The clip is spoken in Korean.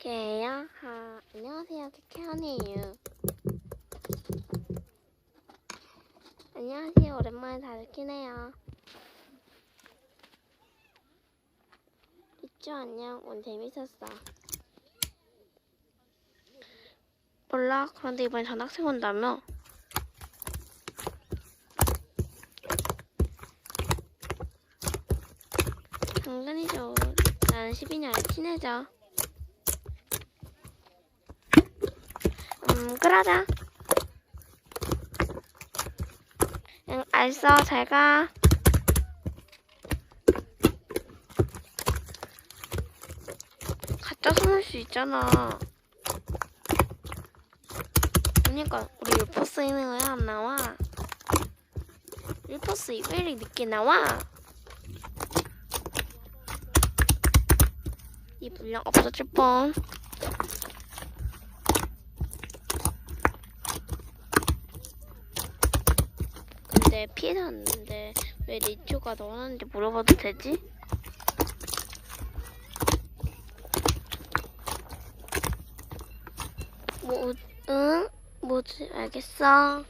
개야? 하, 안녕하세요. 케케언이에요. 안녕하세요. 오랜만에 다들 키네요. 있죠? 안녕. 오늘 재밌었어. 몰라. 그런데 이번에 전학생 온다며? 당근이죠. 나는 12년에 친해져. 음, 그러자. 응, 알았어. 잘 가. 가짜 숨을 수 있잖아. 그러니까 우리 율포스 있는 왜안 나와? 율포스 왜 이렇게 늦게 나와? 이 분량 없어질 뻔. 왔는데 왜 리쭈가 넣었는지 물어봐도 되지? 뭐, 응? 뭐지? 알겠어.